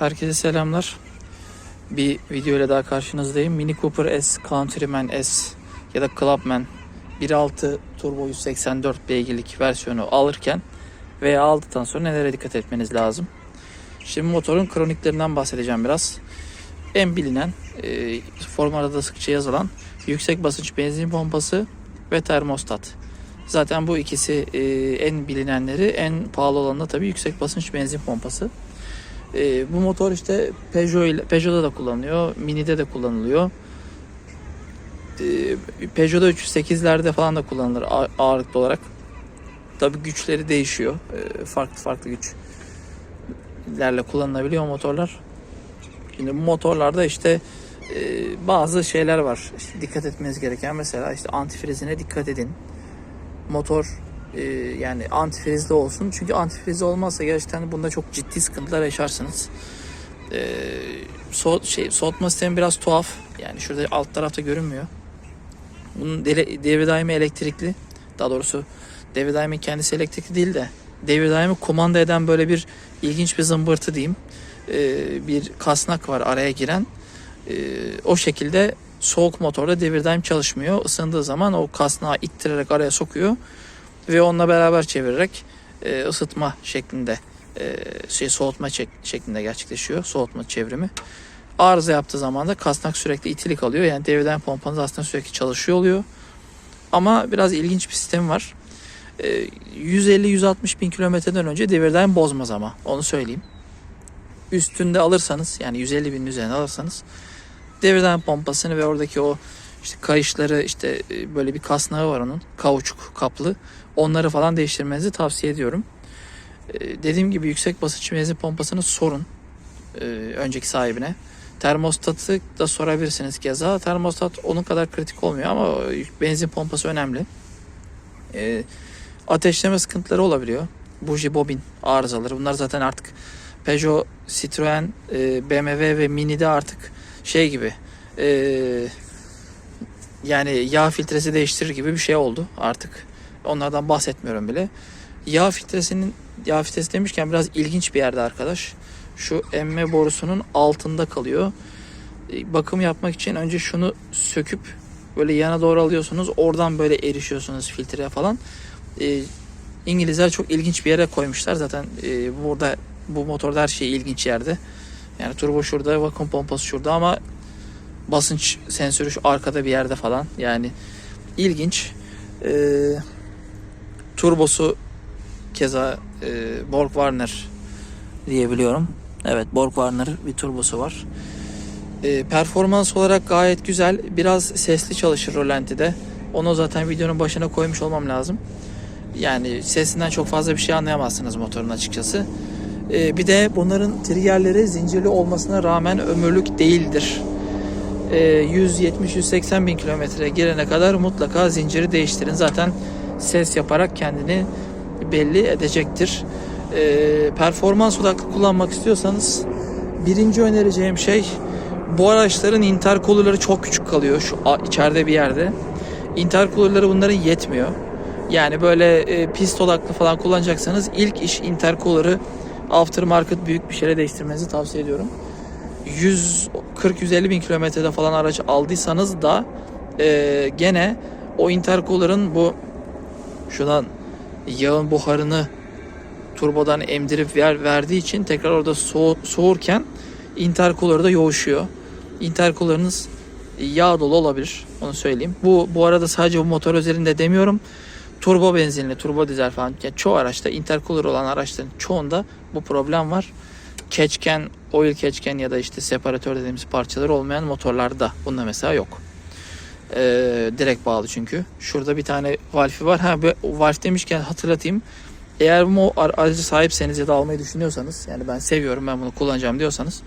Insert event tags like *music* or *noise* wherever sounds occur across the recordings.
Herkese selamlar. Bir video ile daha karşınızdayım. Mini Cooper S, Countryman S ya da Clubman 1.6 turbo 184 beygirlik versiyonu alırken veya aldıktan sonra nelere dikkat etmeniz lazım? Şimdi motorun kroniklerinden bahsedeceğim biraz. En bilinen, e, formada da sıkça yazılan yüksek basınç benzin pompası ve termostat. Zaten bu ikisi e, en bilinenleri, en pahalı olanı da tabii yüksek basınç benzin pompası. E, bu motor işte Peugeot Peugeot'da da kullanılıyor, Mini'de de kullanılıyor. E, Peugeot'da 308'lerde falan da kullanılır ağ- ağırlıklı olarak. Tabii güçleri değişiyor. E, farklı farklı güçlerle kullanılabiliyor motorlar. Şimdi bu motorlarda işte e, bazı şeyler var. İşte dikkat etmeniz gereken mesela işte antifrizine dikkat edin. Motor e, yani antifrizli olsun. Çünkü antifrizli olmazsa gerçekten bunda çok ciddi sıkıntılar yaşarsınız. E, so, şey, soğutma sistemi biraz tuhaf. Yani şurada alt tarafta görünmüyor. Bunun dele- devir daimi elektrikli. Daha doğrusu devir daimi kendisi elektrikli değil de devir daimi kumanda eden böyle bir ilginç bir zımbırtı diyeyim. E, bir kasnak var araya giren. E, o şekilde soğuk motorda devir daim çalışmıyor. Isındığı zaman o kasnağı ittirerek araya sokuyor ve onunla beraber çevirerek e, ısıtma şeklinde e, şey soğutma çek- şeklinde gerçekleşiyor. Soğutma çevrimi. Arıza yaptığı zaman da kasnak sürekli itilik alıyor. Yani daim pompanız aslında sürekli çalışıyor oluyor. Ama biraz ilginç bir sistem var. E, 150-160 bin kilometreden önce devir daim bozmaz ama onu söyleyeyim. Üstünde alırsanız yani 150 bin üzerine alırsanız devirden pompasını ve oradaki o işte kayışları işte e, böyle bir kasnağı var onun kauçuk kaplı onları falan değiştirmenizi tavsiye ediyorum. E, Dediğim gibi yüksek basınç benzin pompasını sorun e, önceki sahibine. Termostatı da sorabilirsiniz keza. Termostat onun kadar kritik olmuyor ama benzin pompası önemli. E, ateşleme sıkıntıları olabiliyor. Buji bobin arızaları. Bunlar zaten artık Peugeot, Citroen, e, BMW ve Mini'de artık şey gibi e, yani yağ filtresi değiştirir gibi bir şey oldu artık. Onlardan bahsetmiyorum bile. Yağ filtresinin yağ filtresi demişken biraz ilginç bir yerde arkadaş. Şu emme borusunun altında kalıyor. E, Bakım yapmak için önce şunu söküp böyle yana doğru alıyorsunuz. Oradan böyle erişiyorsunuz filtreye falan. E, İngilizler çok ilginç bir yere koymuşlar. Zaten e, burada bu motorda her şey ilginç yerde. Yani turbo şurada, vakum pompası şurada ama basınç sensörü şu arkada bir yerde falan. Yani ilginç. Ee, turbosu keza e, Borg Warner diyebiliyorum. Evet Borg Warner bir turbosu var. Ee, performans olarak gayet güzel. Biraz sesli çalışır rolantide. Onu zaten videonun başına koymuş olmam lazım. Yani sesinden çok fazla bir şey anlayamazsınız motorun açıkçası. Ee, bir de bunların triggerleri zincirli olmasına rağmen ömürlük değildir. Ee, 170-180 bin kilometre girene kadar mutlaka zinciri değiştirin. Zaten ses yaparak kendini belli edecektir. Ee, performans odaklı kullanmak istiyorsanız birinci önereceğim şey bu araçların intercoolerları çok küçük kalıyor şu içeride bir yerde. Intercoolerları bunların yetmiyor. Yani böyle e, pist odaklı falan kullanacaksanız ilk iş intercooler'ı aftermarket büyük bir şeyle değiştirmenizi tavsiye ediyorum. 140-150 bin kilometrede falan araç aldıysanız da e, gene o intercooler'ın bu şuradan yağın buharını turbodan emdirip ver, verdiği için tekrar orada soğu, soğurken intercooler'da yoğuşuyor. Intercooler'ınız yağ dolu olabilir. Onu söyleyeyim. Bu bu arada sadece bu motor özelinde demiyorum turbo benzinli, turbo dizel falan yani çoğu araçta intercooler olan araçların çoğunda bu problem var. Keçken, oil keçken ya da işte separatör dediğimiz parçaları olmayan motorlarda bunda mesela yok. Ee, direkt bağlı çünkü. Şurada bir tane valfi var. Ha valf demişken hatırlatayım. Eğer bu ar- aracı sahipseniz ya da almayı düşünüyorsanız yani ben seviyorum ben bunu kullanacağım diyorsanız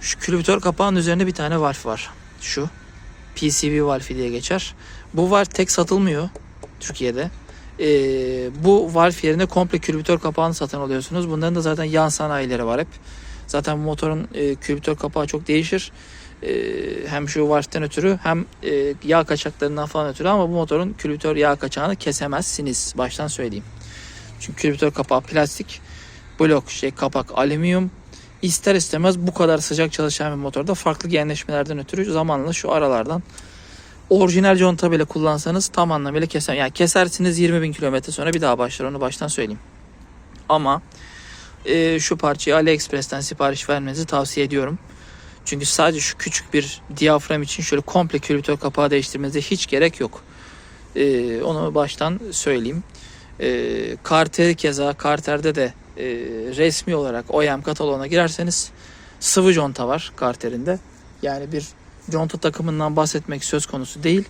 şu külbütör kapağının üzerinde bir tane valf var. Şu PCV valfi diye geçer. Bu valf tek satılmıyor. Türkiye'de. Ee, bu valf yerine komple külbütör kapağını satın alıyorsunuz. Bunların da zaten yan sanayileri var hep. Zaten bu motorun e, külbütör kapağı çok değişir. E, hem şu valften ötürü hem e, yağ kaçaklarından falan ötürü ama bu motorun külbütör yağ kaçağını kesemezsiniz. Baştan söyleyeyim. Çünkü külbütör kapağı plastik. Blok şey kapak alüminyum. ister istemez bu kadar sıcak çalışan bir motorda farklı genleşmelerden ötürü zamanla şu aralardan orijinal conta bile kullansanız tam anlamıyla keser. Yani kesersiniz 20 bin kilometre sonra bir daha başlar onu baştan söyleyeyim. Ama e, şu parçayı AliExpress'ten sipariş vermenizi tavsiye ediyorum. Çünkü sadece şu küçük bir diyafram için şöyle komple külbütör kapağı değiştirmenize hiç gerek yok. E, onu baştan söyleyeyim. E, Carter keza Carter'de de e, resmi olarak OEM kataloğuna girerseniz sıvı conta var Carter'in de. Yani bir conta takımından bahsetmek söz konusu değil.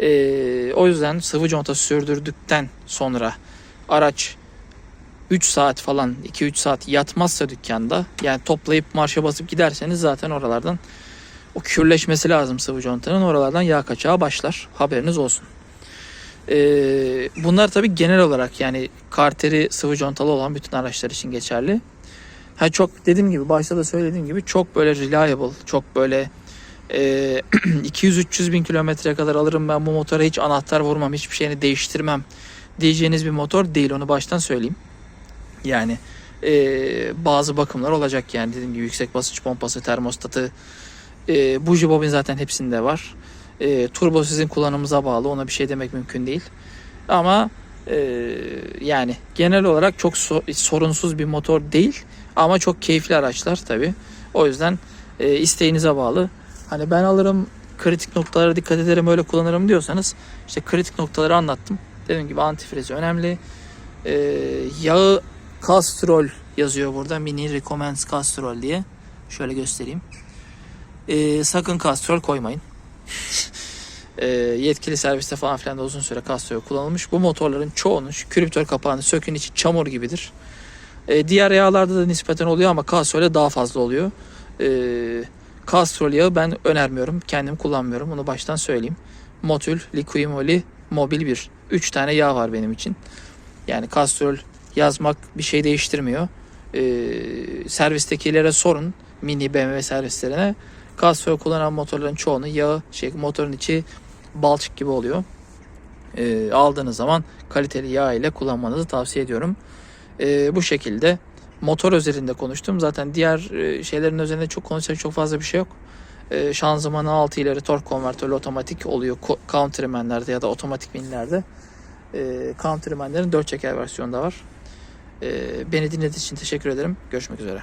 E, o yüzden sıvı conta sürdürdükten sonra araç 3 saat falan 2-3 saat yatmazsa dükkanda yani toplayıp marşa basıp giderseniz zaten oralardan o kürleşmesi lazım sıvı contanın oralardan yağ kaçağı başlar haberiniz olsun. Ee, bunlar tabi genel olarak yani karteri sıvı contalı olan bütün araçlar için geçerli. Ha çok dediğim gibi başta da söylediğim gibi çok böyle reliable çok böyle e, *clears throat* 200-300 bin kilometreye kadar alırım ben bu motora hiç anahtar vurmam hiçbir şeyini değiştirmem diyeceğiniz bir motor değil onu baştan söyleyeyim. Yani e, bazı bakımlar olacak yani dediğim gibi yüksek basınç pompası, termostatı, e, buji bobin zaten hepsinde var. E, turbo sizin kullanımınıza bağlı ona bir şey demek mümkün değil. Ama e, yani genel olarak çok so- sorunsuz bir motor değil ama çok keyifli araçlar tabi. O yüzden e, isteğinize bağlı. Hani ben alırım kritik noktalara dikkat ederim öyle kullanırım diyorsanız işte kritik noktaları anlattım. Dediğim gibi antifrizi önemli. E, yağı Castrol yazıyor burada. Mini Recommends Castrol diye. Şöyle göstereyim. Ee, sakın Castrol koymayın. *laughs* Ee, yetkili serviste falan filan da uzun süre Castrol kullanılmış. Bu motorların çoğunun şu kriptör kapağını sökün içi çamur gibidir. Ee, diğer yağlarda da nispeten oluyor ama Castrol'e daha fazla oluyor. Ee, Castrol yağı ben önermiyorum. Kendim kullanmıyorum. Bunu baştan söyleyeyim. Motul, Liquimoli, Mobil 1. 3 tane yağ var benim için. Yani Castrol yazmak bir şey değiştirmiyor. Ee, servistekilere sorun mini BMW servislerine. Castrol kullanan motorların çoğunun yağı şey motorun içi balçık gibi oluyor. Ee, aldığınız zaman kaliteli yağ ile kullanmanızı tavsiye ediyorum. Ee, bu şekilde motor özelinde konuştum. Zaten diğer e, şeylerin üzerinde çok konuşacak çok fazla bir şey yok. Ee, şanzımanı 6 ileri tork konvertörlü otomatik oluyor Countryman'lerde ya da otomatik minilerde. Ee, Countryman'lerin 4 çeker versiyonu da var. Ee, beni dinlediğiniz için teşekkür ederim. Görüşmek üzere.